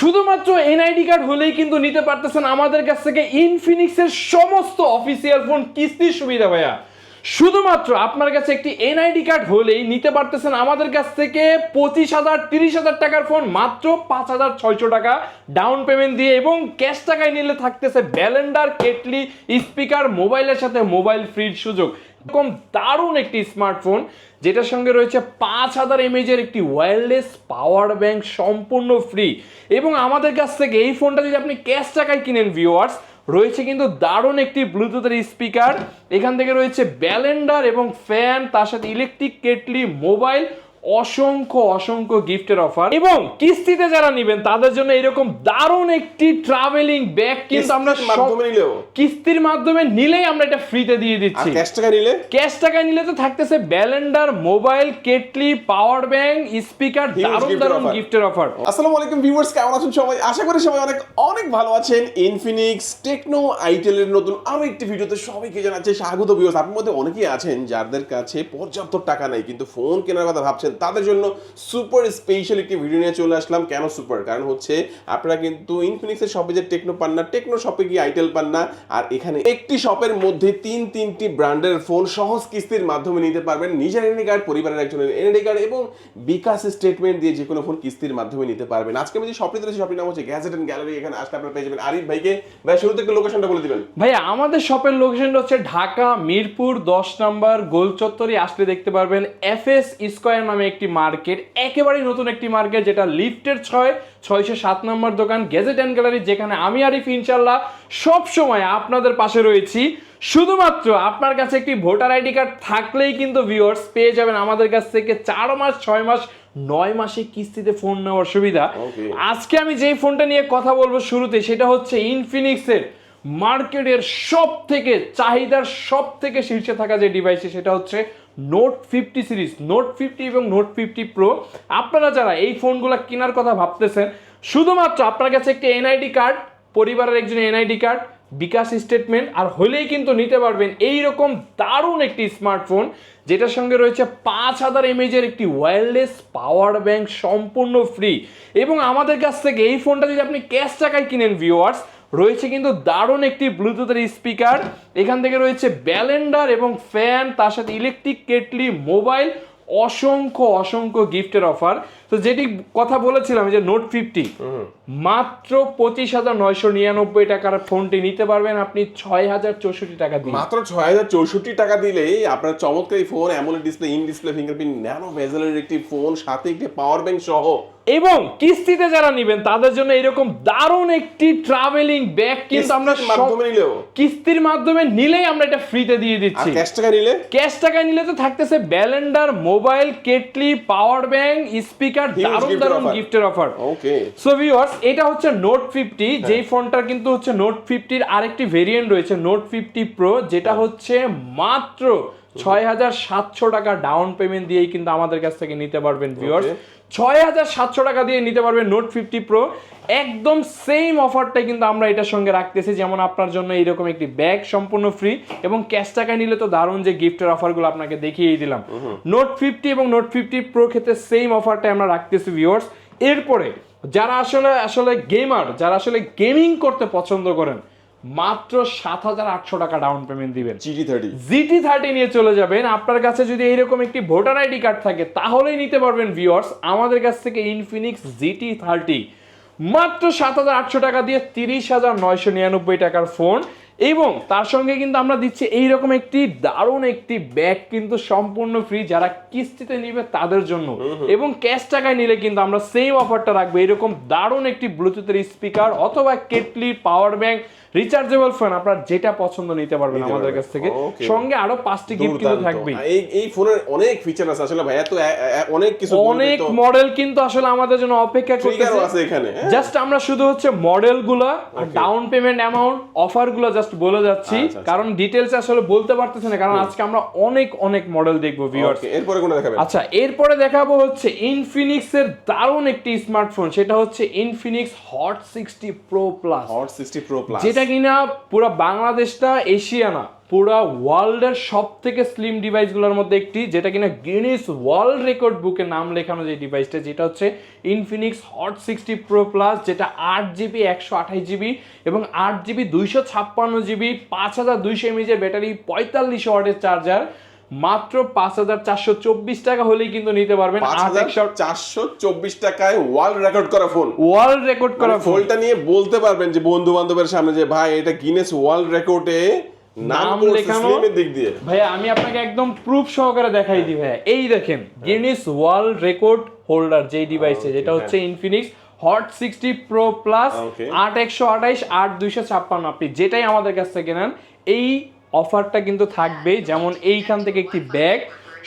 শুধুমাত্র NID card হলেই কিন্তু নিতে পারতেছেন আমাদের কাছ থেকে ইনফিনিক্সের সমস্ত অফিসিয়াল ফোন কিস্তির সুবিধা, ভাইয়া। শুধুমাত্র আপনার কাছে একটি এনআইডি কার্ড হলেই নিতে পারতেছেন আমাদের কাছ থেকে পঁচিশ হাজার, তিরিশ হাজার টাকার ফোন মাত্র পাঁচ হাজার ছয়শো টাকা ডাউন পেমেন্ট দিয়ে এবং ক্যাশ টাকায় নিলে থাকতেছে ব্যালেন্ডার কেটলি স্পিকার মোবাইলের সাথে মোবাইল ফ্রির সুযোগ। এরকম দারুণ একটি স্মার্টফোন যেটার সঙ্গে রয়েছে পাঁচ হাজার এমএজের একটি ওয়্যারলেস পাওয়ার ব্যাংক সম্পূর্ণ ফ্রি এবং আমাদের কাছ থেকে এই ফোনটা যদি আপনি ক্যাশ টাকায় কিনেন ভিওয়ার্স রয়েছে কিন্তু দারুণ একটি ব্লুটুথের স্পিকার এখান থেকে রয়েছে ব্যালেন্ডার এবং ফ্যান তার সাথে ইলেকট্রিক কেটলি মোবাইল অসংখ্য অসংখ্য গিফটের অফার এবং কিস্তিতে যারা নেবেন তাদের জন্য এরকম দারুণ একটি ট্রাভেলিং ব্যাগ কিন্তু আমরা মাধ্যমে নিলেও। কিস্তির মাধ্যমে নিলেই আমরা এটা ফ্রিতে দিয়ে দিচ্ছি। ক্যাশ টাকা নিলে? ক্যাশ টাকা নিলে তো থাকতেছে blender mobile kettle power bank speaker দারুণ দারুণ গিফটের অফার আসসালামু আলাইকুম ভিউয়ার্স কেমন আছেন সবাই? আশা করি সবাই অনেক অনেক ভালো আছেন। ইনফিনিক্স টেকনো আইটেলের নতুন আরও একটি ভিডিওতে সবাইকে জানাচ্ছি স্বাগত ভিউয়ার্স আপনার মধ্যে অনেকেই আছেন যাদের কাছে পর্যাপ্ত টাকা নেই কিন্তু ফোন কেনার কথা ভাবছেন তাদের জন্য সুপার স্পেশাল একটি ভিডিও নিয়ে চলে আসলাম। কেন সুপার কারণ হচ্ছে আপনারা কিন্তু ইনফিনিক্সের শপে যে টেকনো পান না টেকনো শপে গিয়ে আইটেল পান না, আর এখানে একটি শপের মধ্যে তিন, তিনটি ব্র্যান্ডের ফোন সহজ কিস্তির মাধ্যমে নিতে পারবেন। নিজের এনআইডি কার্ড পরিবারের একজনের এনআইডি কার্ড এবং বিকাশ স্টেটমেন্ট দিয়ে যে কোনো ফোন কিস্তির মাধ্যমে নিতে পারবেন। আজকে আমি যে শপটিতে রয়েছে শপটির নাম হচ্ছে গ্যাজেট এন্ড গ্যালারি এখানে আসলে আপনারা পেয়ে যাবেন আরিফ ভাইকে। ভাই, শুরুতে একটু লোকেশনটা বলে দিবেন। ভাই আমাদের শপের লোকেশনটা হচ্ছে ঢাকা, মিরপুর, দশ নম্বর গোল চত্বরে আসলে দেখতে পারবেন এফ এস স্কোয়ার নামে একটি মার্কেট একেবারেই নতুন একটি মার্কেট যেটা লিফটের ছয় ছয়শো সাত নম্বর দোকান গেজেট অ্যান্ড গ্যালারি যেখানে আমি আরিফ ইনশাল্লাহ সব সময় আপনাদের পাশে রয়েছি। শুধুমাত্র আপনার কাছে একটি ভোটার আইডি কার্ড থাকলেই কিন্তু ভিউয়ার্স পেয়ে যাবেন আমাদের কাছ থেকে চার মাস ছয় মাস নয় মাসে কিস্তিতে ফোন নেওয়ার সুবিধা। আজকে আমি যেই ফোনটা নিয়ে কথা বলব শুরুতে সেটা হচ্ছে ইনফিনিক্সের মার্কেটের সব থেকে চাহিদার সব থেকে শীর্ষে থাকা যে ডিভাইসে সেটা হচ্ছে note fifty series note fifty এবং নোট ফিফটি প্রো আপনারা যারা এই ফোনগুলো কেনার কথা ভাবতেছেন, শুধুমাত্র আপনার কাছে একটি এনআইডি কার্ড পরিবারের একজন এনআইডি কার্ড বিকাশ স্টেটমেন্ট আর হলেই কিন্তু নিতে পারবেন এই রকম দারুণ একটি স্মার্টফোন যেটার সঙ্গে রয়েছে পাঁচ হাজার এমএজের একটি ওয়্যারলেস পাওয়ার ব্যাংক সম্পূর্ণ ফ্রি এবং আমাদের কাছ থেকে এই ফোনটা যদি আপনি ক্যাশ টাকায় কিনেন ভিউয়ার্স রয়েছে কিন্তু দারুণ একটি ব্লুটুথের স্পিকার এখান থেকে রয়েছে ব্যালেন্ডার এবং ফ্যান তার সাথে ইলেকট্রিক কেটলি মোবাইল অসংখ্য অসংখ্য গিফটের অফার তো যেটি কথা বলেছিলাম যে নোট ফিফটি মাত্র পঁচিশ হাজার নয়শো নিরানব্বই টাকার ফোনটি নিতে পারবেন আপনি ছয় হাজার চৌষট্টি টাকা দিয়ে। মাত্র ছয় হাজার চৌষট্টি টাকা দিলেই আপনার চমৎকার এই phone AMOLED display in display fingerprint nano ভেজেলের একটি ফোন সাথে একটি পাওয়ার ব্যাংক সহ এবং কিস্তিতে যারা নেবেন তাদের জন্য এরকম দারুণ একটি ট্রাভেলিং ব্যাগ কিন্তু আমরা মাধ্যমে নিলেও। কিস্তির মাধ্যমে নিলেই আমরা এটা ফ্রিতে দিয়ে দিচ্ছি। ক্যাশ টাকা নিলে? ক্যাশ টাকা নিলে তো থাকতেছে blender mobile kettle power bank speaker দারুণ দারুণ গিফটের অফার ওকে সো ভিউয়ার্স এটা হচ্ছে নোট ফিফটি যেই ফোনটার কিন্তু হচ্ছে নোট ফিফটির আরেকটি ভেরিয়েন্ট রয়েছে নোট ফিফটি প্রো যেটা হচ্ছে মাত্র ছয় হাজার সাতশো টাকা ডাউন পেমেন্ট দিয়েই কিন্তু আমাদের কাছ থেকে নিতে পারবেন ভিউয়ার্স ছয় হাজার সাতশো টাকা দিয়ে নিতে পারবেন নোট ফিফটি প্রো একদম সেম অফারটাই কিন্তু আমরা এটার সঙ্গে রাখতেছি যেমন আপনার জন্য এরকম একটি ব্যাগ সম্পূর্ণ ফ্রি এবং ক্যাশ টাকা নিলে তো দারুণ যে গিফটের অফারগুলো আপনাকে দেখিয়েই দিলাম। নোট ফিফটি এবং নোট ফিফটি প্রো ক্ষেত্রে সেম অফারটাই আমরা রাখতেছি ভিউয়ার্স এরপরে যারা আসলে আসলে গেমার যারা আসলে গেমিং করতে পছন্দ করেন মাত্র সাত হাজার আটশো টাকা ডাউন পেমেন্ট দিবেন। জিটি থার্টি জিটি থার্টি নিয়ে চলে যাবেন। আপনার কাছে যদি এইরকম একটি ভোটার আইডি কার্ড থাকে তাহলেই নিতে পারবেন ভিউয়ার্স আমাদের কাছ থেকে ইনফিনিক্স জিটি থার্টি মাত্র সাত হাজার আটশো টাকা দিয়ে তিরিশ হাজার নয়শো নিরানব্বই টাকার ফোন এবং তার সঙ্গে কিন্তু আমরা দিচ্ছি এইরকম একটি দারুণ একটি ব্যাগ কিন্তু সম্পূর্ণ ফ্রি যারা কিস্তিতে নিবে তাদের জন্য। এবং ক্যাশ টাকায় নিলে কিন্তু আমরা সেম অফারটা রাখব। এরকম দারুণ একটি ব্লুটুথের স্পিকার অথবা kettle power bank rechargeable phone আপনার যেটা পছন্দ নিতে পারবেন আমাদের কাছ থেকে। সঙ্গে আরও পাঁচটি গিফট কিন্তু। থাকবেই। এই এই ফোনের অনেক ফিচার আছে আসলে ভাইয়া তো এ- এ- অনেক কিছু অনেক মডেল কিন্তু আসলে আমাদের জন্য অপেক্ষা করতেছে। আছে এখানে হ্যাঁ? জাস্ট আমরা শুধু হচ্ছে মডেলগুলা ডাউন পেমেন্ট অ্যামাউন্ট অফারগুলো জাস্ট বলে যাচ্ছি। আচ্ছা, আচ্ছা। কারণ ডিটেলস আসলে বলতে পারতেছে না কারণ আজকে আমরা অনেক অনেক মডেল দেখব ভিউয়ার্স এরপরে কোনটা দেখাবেন? আচ্ছা এরপরে দেখাবো হচ্ছে ইনফিনিক্স এর দারুণ একটি স্মার্টফোন সেটা হচ্ছে Infinix hot sixty pro plus hot sixty pro plus যেটা কিনা পুরো বাংলাদেশটা এশিয়া না, পুরো ওয়ার্ল্ডের সব থেকে স্লিম ডিভাইসগুলোর মধ্যে একটি, যেটা কিনা গিনিস ওয়ার্ল্ড রেকর্ড বুকে নাম লেখানো যে ডিভাইসটা যেটা হচ্ছে Infinix hot sixty pro plus যেটা আট জিবি একশো আঠাশ জিবি এবং আট জিবি দুইশো ছাপ্পান্ন জিবি পাঁচ হাজার দুইশো এমএজের ব্যাটারি পঁয়তাল্লিশ ওয়াটের চার্জার মাত্র পাঁচ হাজার চারশো চব্বিশ টাকা হলেই কিন্তু নিতে পারবেন চারশো চব্বিশ টাকায় ওয়ার্ল্ড রেকর্ড করা ফোন ওয়ার্ল্ড রেকর্ড করা ফোনটা নিয়ে বলতে পারবেন যে বন্ধু বান্ধবের সামনে যে ভাই এটা গিনেস ওয়ার্ল্ড রেকর্ডে নাম লেখানো। দিক দিয়ে। ভাইয়া আমি আপনাকে একদম প্রুফ সহকারে দেখাই দিই ভাইয়া। এই দেখেন গিনিস ওয়ার্ল্ড রেকর্ড হোল্ডার যেই ডিভাইসে যেটা হচ্ছে Infinix hot sixty pro plus আট একশো আঠাইশ আট দুইশো ছাপ্পান্ন। আপনি যেটাই আমাদের কাছ থেকে নেন এই অফারটা কিন্তু থাকবে যেমন এইখান থেকে একটি ব্যাগ।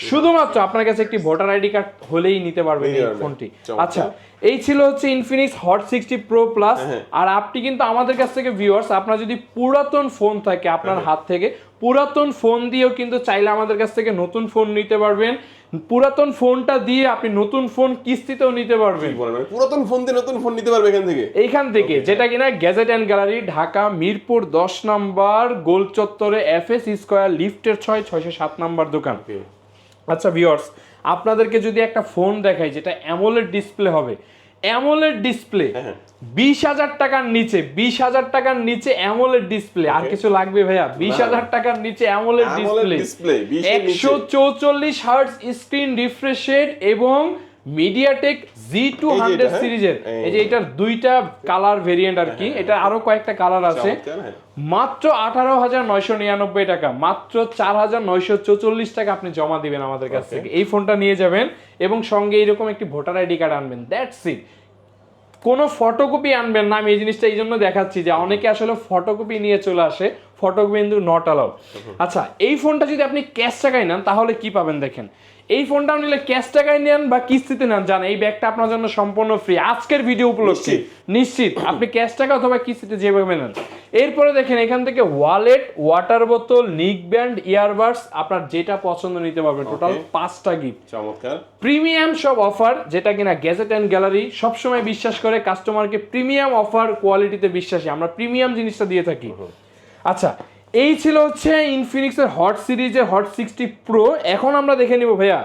শুধুমাত্র আপনার কাছে একটি ভোটার আইডি কার্ড হলেই নিতে পারবেন এই ফোনটি। আচ্ছা এই ছিল হচ্ছে Infinix hot sixty pro plus হ্যাঁ। আর আপনি কিন্তু আমাদের কাছ থেকে ভিউয়ার্স আপনার যদি পুরাতন ফোন থাকে আপনার হ্যাঁ। হাত থেকে পুরাতন ফোন দিয়েও কিন্তু চাইলে আমাদের কাছ থেকে নতুন ফোন নিতে পারবেন। পুরাতন ফোনটা দিয়ে আপনি নতুন ফোন কিস্তিতেও নিতে পারবেন। মানে পুরাতন ফোন দিয়ে নতুন ফোন নিতে পারবে এখান থেকে? এইখান থেকে যেটা কিনা gadget and gallery Dhaka Mirpur দশ নাম্বার গোল চত্বরে এফ এস স্কোয়ার লিফটের ছয় ছয়শো সাত নাম্বার দোকান। আচ্ছা ভিওর্স আপনাদেরকে যদি একটা ফোন দেখাই যেটা অ্যামোলেড ডিসপ্লে হবে অ্যামোলেড ডিসপ্লে। হ্যাঁ। বিশ হাজার টাকার নিচে বিশ হাজার টাকার নিচে অ্যামোলেড ডিসপ্লে। আর কিছু লাগবে ভাইয়া? বিশ হাজার টাকার নিচে অ্যামোলেড AMOLED ডিসপ্লে। display, 20 এর নিচে। একশো চৌচল্লিশ হার্টস স্ক্রিন রিফ্রেশেড এবং মিডিয়াটেক জি টু হান্ড্রেড হ্যাঁ? সিরিজের। এই যে এটার দুইটা কালার ভেরিয়েন্ট আর কি। এটা আরও কয়েকটা কালার আছে। হ্যাঁ। মাত্র আঠারো হাজার নয়শো নিরানব্বই টাকা। মাত্র চার হাজার নয়শো চৌচল্লিশ টাকা আপনি জমা দিবেন আমাদের কাছ থেকে। এই ফোনটা নিয়ে যাবেন এবং সঙ্গে এইরকম একটি ভোটার আইডি কার্ড আনবেন। দ্যাটস ইট কোনো ফটোকপি আনবেন না। আমি এই জিনিসটা এই জন্য দেখাচ্ছি যে অনেকে আসলে ফটোকপি নিয়ে চলে আসে। ফটোকপি কিন্তু নট অ্যালাউ আচ্ছা এই ফোনটা যদি আপনি ক্যাশ টাকায় নেন তাহলে কি পাবেন দেখেন? এই ফোনটা নিলে ক্যাশ টাকায় নেন বা কিস্তিতে নেন জান এই ব্যাগটা আপনার জন্য সম্পূর্ণ ফ্রি আজকের ভিডিও উপলক্ষে। নিশ্চিত। আপনি ক্যাশ টাকা অথবা কিস্তিতে যেভাবে নেন। এরপরে দেখেন এখান থেকে ওয়ালেট ওয়াটার বোতল নিক ব্যান্ড ইয়ারবাডস আপনার যেটা পছন্দ নিতে পারবেন। টোটাল পাঁচটা গিফট চমৎকার। প্রিমিয়াম সব অফার যেটা কিনা গ্যাজেট অ্যান্ড গ্যালারি সবসময় বিশ্বাস করে কাস্টমারকে প্রিমিয়াম অফার কোয়ালিটিতে বিশ্বাসী। আমরা প্রিমিয়াম জিনিসটা দিয়ে থাকি। আচ্ছা এই ছিল হচ্ছে ইনফিনিক্সের হট সিরিজের হট সিক্সটি প্রো এখন আমরা দেখে নিব ভাইয়া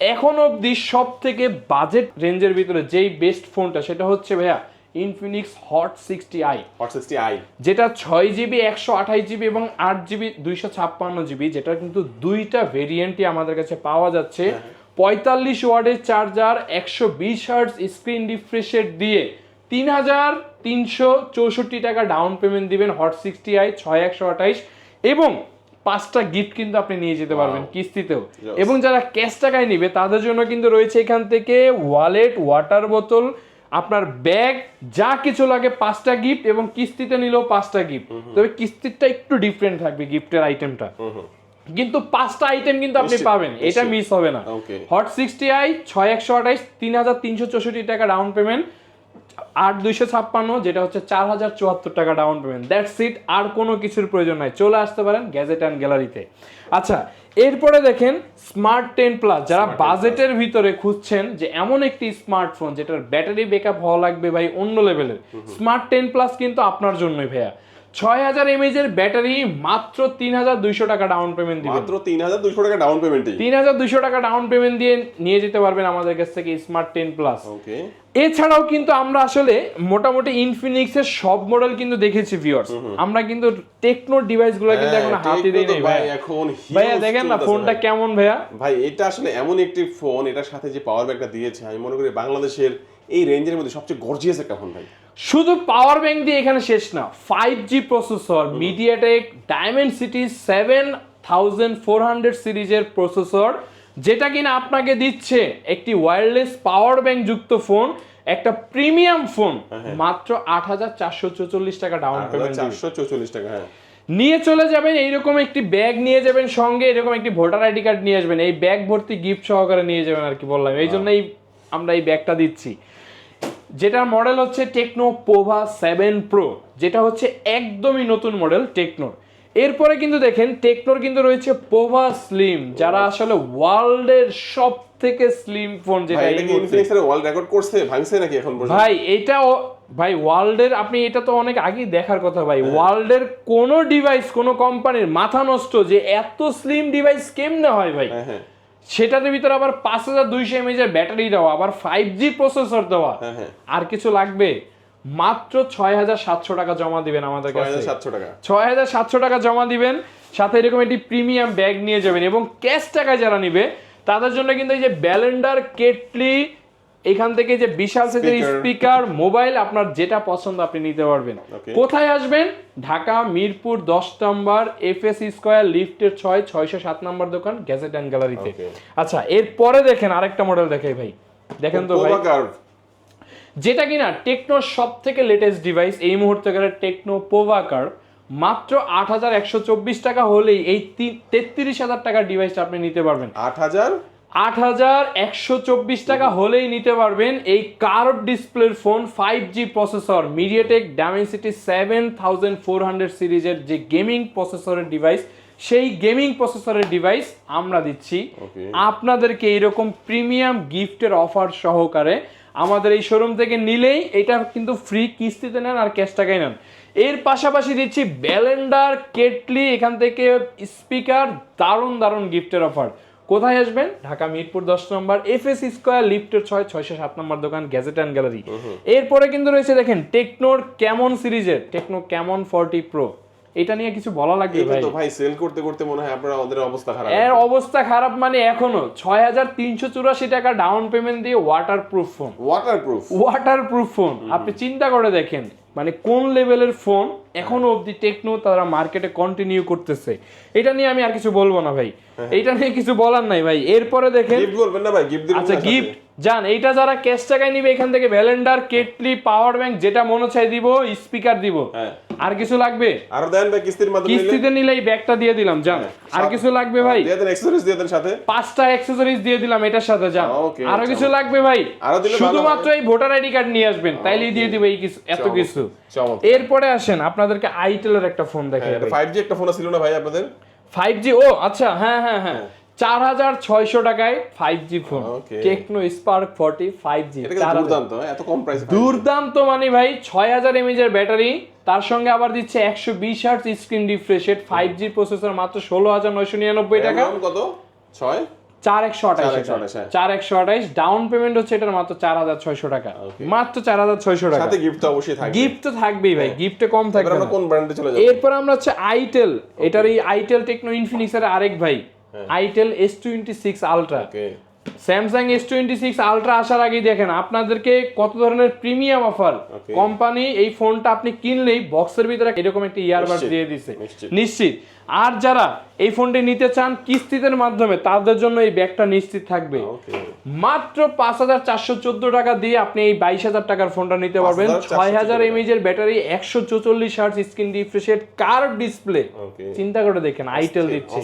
এখন অবধি সব থেকে বাজেট রেঞ্জের ভিতরে যেই বেস্ট ফোনটা সেটা হচ্ছে ভাইয়া Infinix hot sixty i hot sixty i যেটা ছয় জিবি একশো আঠাশ জিবি এবং আট জিবি দুইশো ছাপ্পান্ন জিবি যেটা কিন্তু দুইটা ভেরিয়েন্টই আমাদের কাছে পাওয়া যাচ্ছে। পঁয়তাল্লিশ ওয়ার্ডের চার্জার একশো বিশ হার্টস স্ক্রিন রিফ্রেশের দিয়ে। তিন হাজার তিনশো চৌষট্টি টাকা ডাউন পেমেন্ট দিবেন হট সিক্সটি আই ছয় একশো আঠাইশ এবং পাঁচটা গিফট কিন্তু আপনি নিয়ে যেতে পারবেন কিস্তিতেও। এবং যারা ক্যাশ টাকায় নিবে তাদের জন্য কিন্তু রয়েছে এখান থেকে ওয়ালেট ওয়াটার বোতল আপনার ব্যাগ যা কিছু লাগে পাঁচটা গিফট এবং কিস্তিতে নিলেও পাঁচটা গিফট তবে কিস্তিটা একটু ডিফারেন্ট থাকবে গিফটের আইটেমটা কিন্তু পাঁচটা আইটেম কিন্তু আপনি পাবেন এটা মিস হবে না। হট সিক্সটি আই ছয় একশো আঠাইশ তিন হাজার তিনশো চৌষট্টি টাকা ডাউন পেমেন্ট আট দুইশো ছাপ্পান্ন যেটা হচ্ছে চার হাজার চুয়াত্তর টাকা ডাউন পেমেন্ট দ্যাটস ইট আর কোনো কিছুর প্রয়োজন নাই। চলে আসতে পারেন গ্যাজেট অ্যান্ড গ্যালারিতে আচ্ছা এরপরে দেখেন স্মার্ট টেন প্লাস যারা Smart 10 Plus। বাজেটের ভিতরে খুঁজছেন যে এমন একটি স্মার্টফোন যেটার ব্যাটারি ব্যাকআপ হওয়া লাগবে ভাই অন্য লেভেলের স্মার্ট টেন প্লাস কিন্তু আপনার জন্যই ভাইয়া। ছয় হাজার এমএজ এর ব্যাটারি মাত্র তিন হাজার দুইশো টাকা ডাউন পেমেন্ট দিবেন। মাত্র তিন হাজার দুশো টাকা ডাউন পেমেন্টই তিন হাজার দুইশো টাকা ডাউন পেমেন্ট দিয়ে নিয়ে যেতে পারবেন আমাদের কাছ থেকে স্মার্ট টেন প্লাস ওকে। এছাড়াও কিন্তু আমরা আসলে মোটামুটি ইনফিনিক্সের সব মডেল কিন্তু দেখেছি ভিউয়ার্স আমরা কিন্তু টেকনো ডিভাইসগুলো কিন্তু হ্যাঁ, এখন হাতে দিই নাই ভাই এখন ভাইয়া দেখেন না ফোনটা কেমন ভাইয়া? ভাই এটা আসলে এমন একটি ফোন এটার সাথে যে পাওয়ার ব্যাংকটা দিয়েছে আমি মনে করি বাংলাদেশের এই রেঞ্জের মধ্যে সবচেয়ে গর্জিয়াস একটা ফোন ভাই। শুধু পাওয়ার ব্যাংক দিয়ে এখানে শেষ না five G processor MediaTek Dimensity seven thousand four hundred সিরিজের প্রসেসর যেটা কিনা আপনাকে দিচ্ছে একটি ওয়্যারলেস পাওয়ার ব্যাংক যুক্ত ফোন একটা প্রিমিয়াম ফোন মাত্র আট হাজার চারশো চৌচল্লিশ টাকা ডাউন পেমেন্ট চারশো চৌচল্লিশ টাকা হ্যাঁ। নিয়ে চলে যাবেন এইরকম একটি ব্যাগ নিয়ে যাবেন সঙ্গে এরকম একটি ভোটার আইডি কার্ড নিয়ে আসবেন এই ব্যাগ ভর্তি গিফট সহকারে নিয়ে যাবেন আর কি বললাম। এই জন্যই আমরা এই ব্যাগটা দিচ্ছি। যেটার মডেল হচ্ছে টেকনো পোভা সেভেন প্রো যেটা হচ্ছে একদমই নতুন মডেল টেকনোর এরপরে কিন্তু দেখেন টেকনোর কিন্তু রয়েছে পোভা স্লিম যারা আসলে ওয়ার্ল্ডের সব থেকে স্লিম ফোন যেটা ওয়ার্ল্ড রেকর্ড করছে? ভাঙছে নাকি এখন ভাই এটা ভাই ওয়ার্ল্ডের আপনি এটা তো অনেক আগেই দেখার কথা ভাই। ওয়ার্ল্ডের কোন ডিভাইস কোন কোম্পানির মাথা নষ্ট যে এত স্লিম ডিভাইস কেমনে হয় ভাই? হ্যাঁ হ্যাঁ। সেটার ভিতরে আবার পাঁচ হাজার দুইশো এমএজ এর ব্যাটারি দেওয়া আবার ফাইভ জি প্রসেসর দেওয়া। হ্যাঁ হ্যাঁ। আর কিছু লাগবে? মাত্র ছয় হাজার সাতশো টাকা জমা দিবেন আমাদের কাছে। সাতশো টাকা। ছয় হাজার সাতশো টাকা জমা দিবেন সাথে এরকম একটি প্রিমিয়াম ব্যাগ নিয়ে যাবেন এবং ক্যাশ টাকায় যারা নিবে তাদের জন্য কিন্তু এই যে ব্যালেন্ডার কেটলি এখান থেকে যে বিশাল সাইজের স্পিকার মোবাইল আপনার যেটা পছন্দ আপনি নিতে পারবেন। কোথায় আসবেন? ঢাকা মিরপুর দশ নম্বর এফ এস স্কোয়ার লিফটের ছয় ছয়শো সাত নম্বর দোকান গ্যাজেট অ্যান্ড গ্যালারিতে. আচ্ছা এরপরে দেখেন আরেকটা মডেল দেখাই ভাই। দেখেন তো ভাই। যেটা কিনা টেকনোর সব থেকে লেটেস্ট ডিভাইস এই মুহূর্তে গেলে টেকনো পোভাকার মাত্র আট হাজার একশো চব্বিশ টাকা হলেই এই তেত্রিশ হাজার টাকার ডিভাইসটা আপনি নিতে পারবেন। আট হাজার? আট হাজার একশো চব্বিশ টাকা হলেই নিতে পারবেন এই কার্ভ ডিসপ্লের phone five G processor MediaTek Dimensity seven thousand four hundred সিরিজের যে গেমিং প্রসেসরের ডিভাইস সেই গেমিং প্রসেসরের ডিভাইস আমরা দিচ্ছি. আপনাদেরকে এইরকম প্রিমিয়াম গিফটের অফার সহকারে আমাদের এই শোরুম থেকে নিলেই এটা কিন্তু ফ্রি কিস্তিতে নেন আর ক্যাশ টাকায় নেন। এর পাশাপাশি দিচ্ছি ব্যালেন্ডার কেটলি এখান থেকে স্পিকার দারুণ দারুণ গিফটের অফার কোথায় আসবেন? ঢাকা মিরপুর দশ নম্বর এফ এস স্কোয়ার লিফটের ছয় ছয়শো সাত নম্বর দোকান গ্যাজেট অ্যান্ড গ্যালারি এরপরে কিন্তু রয়েছে দেখেন টেকনোর ক্যামন সিরিজের টেকনো ক্যামন ফর্টি প্রো এটা নিয়ে কিছু বলা লাগবে ভাই? তো ভাই সেল করতে করতে মনে হয় আপনার আমাদের অবস্থা খারাপ। এর অবস্থা খারাপ মানে এখনও। ছয় হাজার তিনশো চুরাশি টাকা ডাউন পেমেন্ট দিয়ে waterproof phone waterproof waterproof phone আপনি চিন্তা করে দেখেন মানে কোন লেভেলের ফোন এখনও অবধি টেকনো তারা মার্কেটে কন্টিনিউ করতেছে। এটা নিয়ে আমি আর কিছু বলব না ভাই। এটা নিয়ে কিছু বলার নাই ভাই। এরপরে দেখেন গিফট বলবেন না ভাই গিফট আচ্ছা গিফট যান এইটা যারা ক্যাশ টাকায় নিবে এখান থেকে ভ্যালেন্ডার কেটলি পাওয়ার ব্যাংক যেটা মনে চাই দিব স্পিকার দিব। হ্যাঁ। আর কিছু লাগবে? আরও দেন ভাই কিস্তির মাধ্যমে কিস্তিতে নিলে এই ব্যাগটা দিয়ে দিলাম জান। আর কিছু লাগবে ভাই? দিয়ে দেন এক্সেসরিজ দিয়ে দেন সাথে। পাঁচটা অ্যাক্সেসরিজ দিয়ে দিলাম এটার সাথে Okay, আরও কিছু লাগবে ভাই? শুধুমাত্র এই ভোটার আইডি কার্ড নিয়ে আসবেন তাইলেই দিয়ে দিবে এই কিছু এত কিছু। এরপরে আসেন আপনাদেরকে আইটেলের একটা ফোন দেখাই ফাইভ জি একটা ফোন ছিল না ভাই আপনাদের? ফাইভ জি ও আচ্ছা হ্যাঁ হ্যাঁ হ্যাঁ। চার হাজার ছয়শো টাকায় five G phone Tecno Spark forty five G দুর্দান্ত হ্যাঁ, এত কম প্রাইস দুর্দান্ত মানে ভাই ছয় হাজার এমএজ এর ব্যাটারি তার সঙ্গে আবার দিচ্ছে একশো বিশ hertz screen refresh five G processor মাত্র ষোলো হাজার নয়শো নিরানব্বই টাকা। কত? ছয়? চার একশো আঠাশ চার একশো হ্যাঁ। আঠাইশ ডাউন পেমেন্ট হচ্ছে এটার মাত্র চার হাজার ছয়শো টাকা। মাত্র চার হাজার ছয়শো টাকা। সাথে গিফট তো অবশ্যই থাকবে। গিফট তো থাকবেই ভাই গিফটে কম থাকবে আমরা কোন ব্র্যান্ডে চলে যাব? এরপর আমরা হচ্ছে আইটেল এটার এই আইটেল টেকনো ইনফিনিক্স এর আরেক ভাই। হ্যাঁ। Itel S twenty six ultra Samsung S twenty six ultra আসার আগেই দেখেন আপনাদেরকে কত ধরনের প্রিমিয়াম অফার কোম্পানি এই ফোনটা আপনি কিনলেই বক্সের ভিতরে এরকম একটি ইয়ারবাড দিয়ে দিছে। নিশ্চিত। আর যারা এই ফোনটি নিতে চান কিস্তিদের মাধ্যমে তাদের জন্য এই ব্যাগটা নিশ্চিত থাকবে। মাত্র পাঁচ হাজার চারশো চোদ্দ টাকা দিয়ে আপনি এই বাইশ হাজার টাকার ফোনটা নিতে পারবেন। ছয় হাজার এমএজ এর ব্যাটারি একশো চৌচল্লিশ হার্টস স্ক্রিন রিফ্রেশের কার্ভ ডিসপ্লে। চিন্তা করে দেখেন আইটেল দিচ্ছে।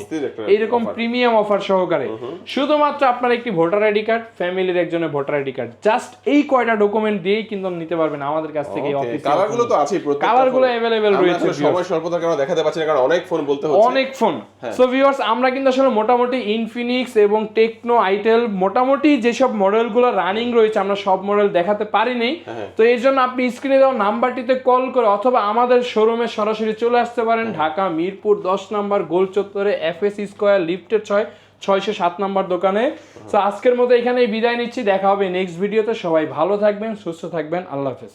এইরকম প্রিমিয়াম অফার সহকারে। শুধুমাত্র আপনার একটি ভোটার আইডি কার্ড ফ্যামিলির একজনের ভোটার আইডি কার্ড। জাস্ট এই কয়টা ডকুমেন্ট দিয়েই কিন্তু নিতে পারবেন আমাদের কাছ থেকে ওকে কালারগুলো তো আছেই প্রত্যেকটা কালারগুলো অ্যাভেলেবেল রয়েছে সময় স্বল্পতার কারণে দেখাতে পারছি না কারণ অনেক ফোন বলতে হচ্ছে। অনেক ফোন। সো ভিউয়ার্স আমরা কিন্তু আসলে মোটামুটি ইনফিনিক্স এবং টেকনো আইটেল মোটামুটি যেসব মডেলগুলো রানিং রয়েছে আমরা সব মডেল দেখাতে পারিনি। হ্যাঁ। তো এই জন্য আপনি স্ক্রিনে দেওয়া নাম্বারটিতে কল করে অথবা আমাদের শোরুমে সরাসরি চলে আসতে পারেন। হ্যাঁ। ঢাকা মিরপুর দশ নাম্বার গোল চত্বরে এফ এস স্কোয়ার লিফটের ছয় ছয়শো সাত নম্বর দোকানে। তো আজকের মতো এখানেই বিদায় নিচ্ছি দেখা হবে নেক্সট ভিডিওতে সবাই ভালো থাকবেন সুস্থ থাকবেন আল্লাহ হাফেজ।